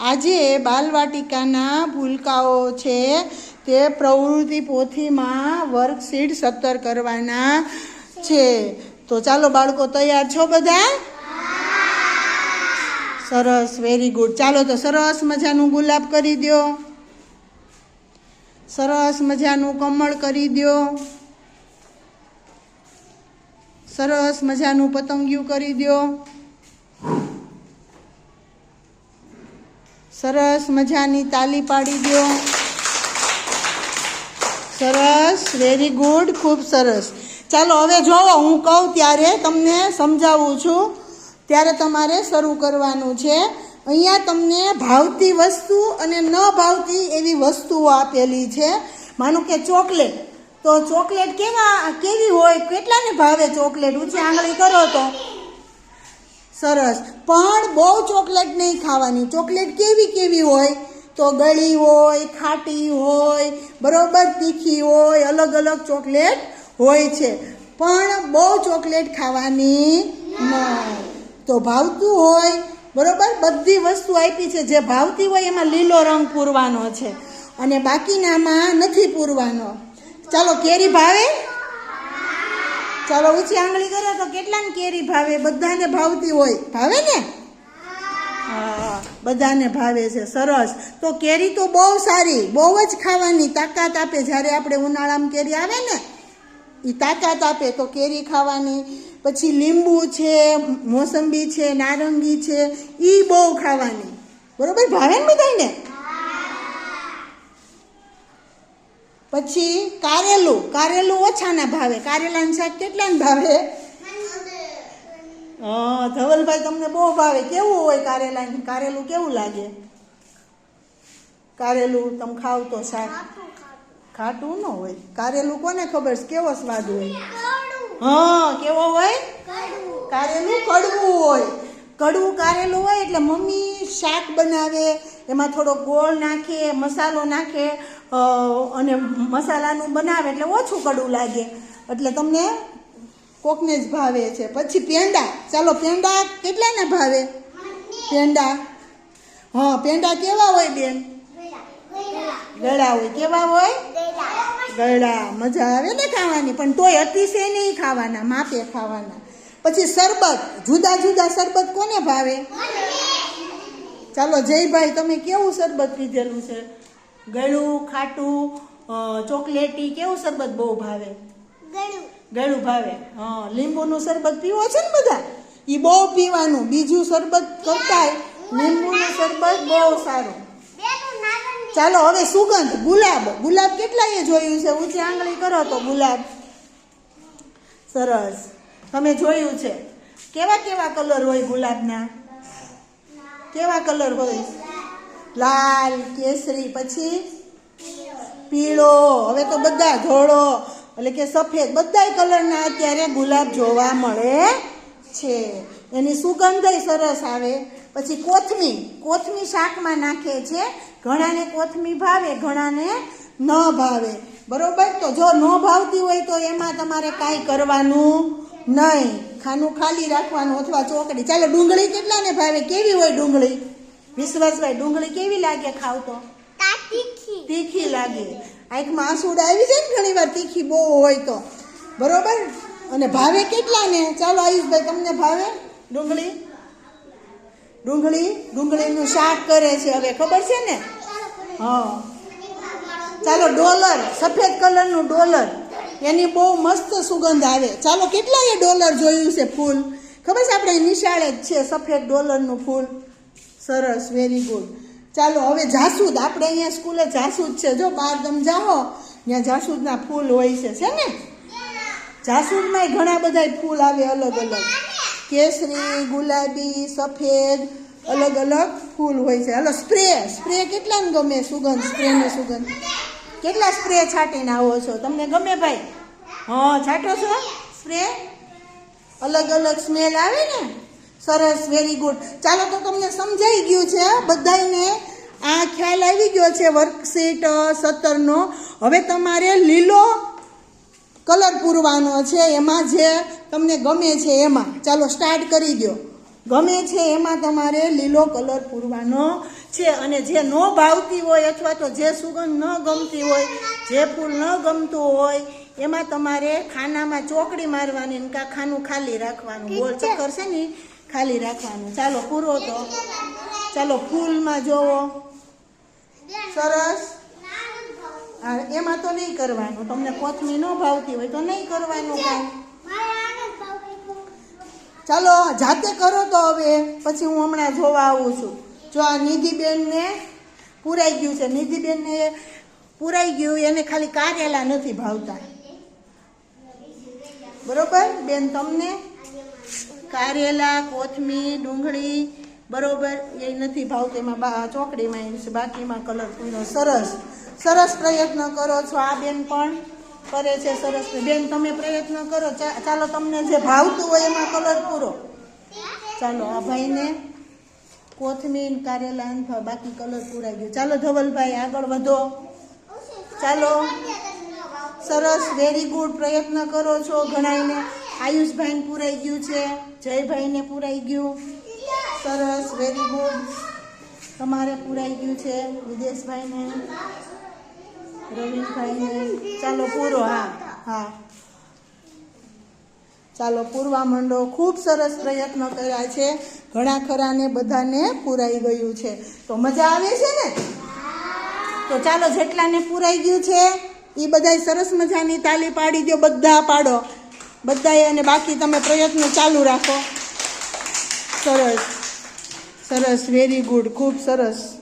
આજે બાલવાટિકાના ભૂલકાઓ છે તે પ્રવૃત્તિ પોથીમાં વર્કશીટ સત્તર કરવાના છે. તો ચાલો બાળકો તૈયાર છો બધા? સરસ વેરી ગુડ ચાલો તો સરસ મજાનું ગુલાબ કરી દો. સરસ મજાનું કમળ કરી દો. સરસ મજાનું પતંગિયું કરી દો. સરસ મજાની તાલી પાડી દો. સરસ વેરી ગુડ ખૂબ સરસ. ચાલો હવે જોવો, હું કહું ત્યારે તમને સમજાવું છું. ત્યારે તમારે શરૂ કરવાનું છે. અહીંયા તમને ભાવતી વસ્તુ અને ન ભાવતી એવી વસ્તુઓ આપેલી છે. માનો કે ચોકલેટ. તો ચોકલેટ કેવા, કેવી હોય, કેટલાને ભાવે ચોકલેટ? ઊંચી આંગળી કરો તો. સરસ. પણ બહુ ચોકલેટ નહીં ખાવાની. ચોકલેટ કેવી કેવી હોય? તો ગળી હોય, ખાટી હોય, બરોબર તીખી હોય, અલગ અલગ ચોકલેટ હોય છે. પણ બહુ ચોકલેટ ખાવાની નહીં. તો ભાવતું હોય, બરોબર? બધી વસ્તુ આપી છે. જે ભાવતી હોય એમાં લીલો રંગ પૂરવાનો છે. અને બાકીનામાં નથી પૂરવાનો. ચાલો કેરી ભાવે? ચાલો ઊંચી આંગળી કરો તો કેટલાને કેરી ભાવે? બધાને ભાવતી હોય. ભાવે ને? હા, બધાને ભાવે છે. સરસ. તો કેરી તો બહુ સારી, બહુ જ ખાવાની તાકાત આપે. જ્યારે આપણે ઉનાળામાં કેરી આવે ને એ તાકાત આપે તો કેરી ખાવાની. પછી લીંબુ છે, મોસંબી છે, નારંગી છે એ બહુ ખાવાની. બરોબર? ભાવે ને બધાને પછી કારેલું કારેલું ઓછાના ભાવે. કારેલાનું શાક કેટલાને ભાવે? હા ધવલભાઈ તમને બહુ ભાવે. કેવું હોય કારેલા કારેલું કેવું લાગે? કારેલું તમે ખાવ તો શાક. ખાટું ન હોય. કારેલું કોને ખબર છે? કેવો સ્વાદ હોય? હા કેવો હોય? કારેલું કડવું હોય. કડવું કારેલું હોય એટલે મમ્મી શાક બનાવે, એમાં થોડો ગોળ નાખે, મસાલો નાખે અને મસાલાનું બનાવે એટલે ઓછું કડવું લાગે. એટલે તમને કોકને જ ભાવે છે. પછી પેંડા. ચાલો, પેંડા કેટલાને ભાવે? પેંડા. હા, પેંડા કેવા હોય બેન? ગળા હોય. કેવા હોય? ગળા. મજા આવે ને ખાવાની. પણ તોય અતિશય નહીં ખાવાના, માપે ખાવાના. પછી શરબત જુદા જુદા શરબત કોને ભાવે? ચાલો જયભાઈ તમે કેવું શરબત પીધેલું છે? ગળું ખાટું ચોકલેટી કેવું શરબત બહુ ભાવે? ગળું. ભાવે. હા લીંબુનું શરબત પીવો છે ને બધા? એ બહુ પીવાનું. બીજું શરબત કરતાંય લીંબુનું શરબત બહુ સારું. ચાલો હવે સુગંધ. ગુલાબ. ગુલાબ કેટલાએ જોયું છે? ઊંચી આંગળી કરો તો ગુલાબ. સરસ. તમે જોયું છે. કેવા કેવા કલર હોય ગુલાબના? કેવા કલર હોય? લાલ, કેસરી, પછી પીળો. હવે તો બધા ધોળો. એટલે કે સફેદ. બધાય કલરના અત્યારે ગુલાબ જોવા મળે છે. એની સુગંધય સરસ આવે. પછી કોથમી. કોથમી શાકમાં નાખે છે. ઘણાને કોથમી ભાવે, ઘણાને ન ભાવે. બરોબર? તો જો ન ભાવતી હોય તો એમાં તમારે કાંઈ કરવાનું નહીં ખાનું ખાલી રાખવાનું અથવા ચોકડી. ચાલો ડુંગળી કેટલાને ભાવે? કેવી હોય ડુંગળી? વિશ્વાસભાઈ ડુંગળી કેવી લાગે ખાવ તો તીખી લાગે. આંખમાં આંસુડા આવી જાય ને ઘણી વાર તીખી બહુ હોય તો. બરોબર? અને ભાવે કેટલા ને ચાલો આયુષભાઈ તમને ભાવે? ડુંગળી? ડુંગળી? ડુંગળીનું શાક કરે છે હવે ખબર છે ને? હા. ચાલો ડોલર સફેદ કલરનું ડોલર. એની બહુ મસ્ત સુગંધ આવે. ચાલો કેટલાએ ડોલર જોયું છે ફૂલ? ખબર છે આપણે નિશાળે જ છે, સફેદ ડોલરનું ફૂલ? સરસ વેરી ગુડ ચાલો, હવે જાસૂદ, આપણે અહીંયા સ્કૂલે જાસૂદ છે. જો બહાર તમે જાઓ, ત્યાં જાસૂદના ફૂલ હોય છે. છે ને? જાસૂદમાંય ઘણા બધા ફૂલ આવે અલગ અલગ. કેસરી, ગુલાબી, સફેદ, અલગ અલગ ફૂલ હોય છે. હાલો, સ્પ્રે. સ્પ્રે કેટલાને ગમે? સુગંધ, સ્પ્રેની સુગંધ. કેટલા સ્પ્રે છાંટીને આવો છો? તમને ગમે ભાઈ? હા, છાંટો છો? સ્પ્રે? અલગ અલગ સ્મેલ આવે ને? સરસ વેરી ગુડ ચાલો તો તમને સમજાઈ ગયું છે બધાને આ ખ્યાલ આવી ગયો છે વર્કશીટ સત્તરનો. હવે તમારે લીલો કલર પૂરવાનો છે, એમાં જે તમને ગમે છે એમાં. ચાલો સ્ટાર્ટ કરી દો ગમે છે એમાં તમારે લીલો કલર પૂરવાનો. છે અને જે ન ભાવતી હોય અથવા તો જે સુગંધ ન ગમતી હોય જે ફૂલ ન ગમતું હોય એમાં તમારે ખાનામાં ચોકડી મારવાની કાં ખાનું ખાલી રાખવાનું. ગોળ ચક્કર છે ને ખાલી રાખવાનું. ચાલો પૂરો તો. ચાલો ફૂલમાં જોવો. સરસ. હા એમાં તો નહીં કરવાનું. તમને કોથમી ન ભાવતી હોય તો નહીં કરવાનું કાંઈ. ચાલો જાતે કરો તો હવે. પછી હું હમણાં જોવા આવું છું. જો આ નિધિબેનને પૂરાઈ ગયું છે, નિધિબેનને પૂરાઈ ગયું, એને ખાલી કારેલા નથી ભાવતા. બરોબર? બેન, તમને કારેલા કોથમીર, ડુંગળી બરોબર એ નથી ભાવતું. એમાં ચોકડીમાં એ બાકીમાં કલર પૂરો સરસ. સરસ પ્રયત્ન કરો છો. આ બેન પણ કરે છે સરસ. બેન, તમે પ્રયત્ન કરો. ચાલો તમને જે ભાવતું હોય એમાં કલર પૂરો. ચાલો, આ ભાઈને કોથમીર, કારેલા ને બાકી કલર પૂરાઈ ગયો. ચાલો ધવલભાઈ, આગળ વધો. ચાલો. સરસ વેરી ગુડ પ્રયત્ન કરો છો ઘણાઈને આયુષભાઈને પૂરાઈ ગયું છે. જયભાઈને પૂરાઈ ગયું. સરસ વેરી ગુડ તમારે પૂરાઈ ગયું છે વિદેશભાઈને. રવિશભાઈને. ચાલો પૂરો, હા હા. ચાલો પૂરવા માંડો. ખૂબ સરસ પ્રયત્ન કર્યા છે. ઘણા ખરાને બધાને પૂરાઈ ગયું છે. તો મજા આવે છે ને? તો ચાલો જેટલાને પૂરાઈ ગયું છે એ બધાય સરસ મજાની તાલી પાડી દો બધા પાડો. બધાએ અને બાકી તમે પ્રયત્ન ચાલુ રાખો. સરસ. સરસ. વેરી ગુડ ખૂબ સરસ.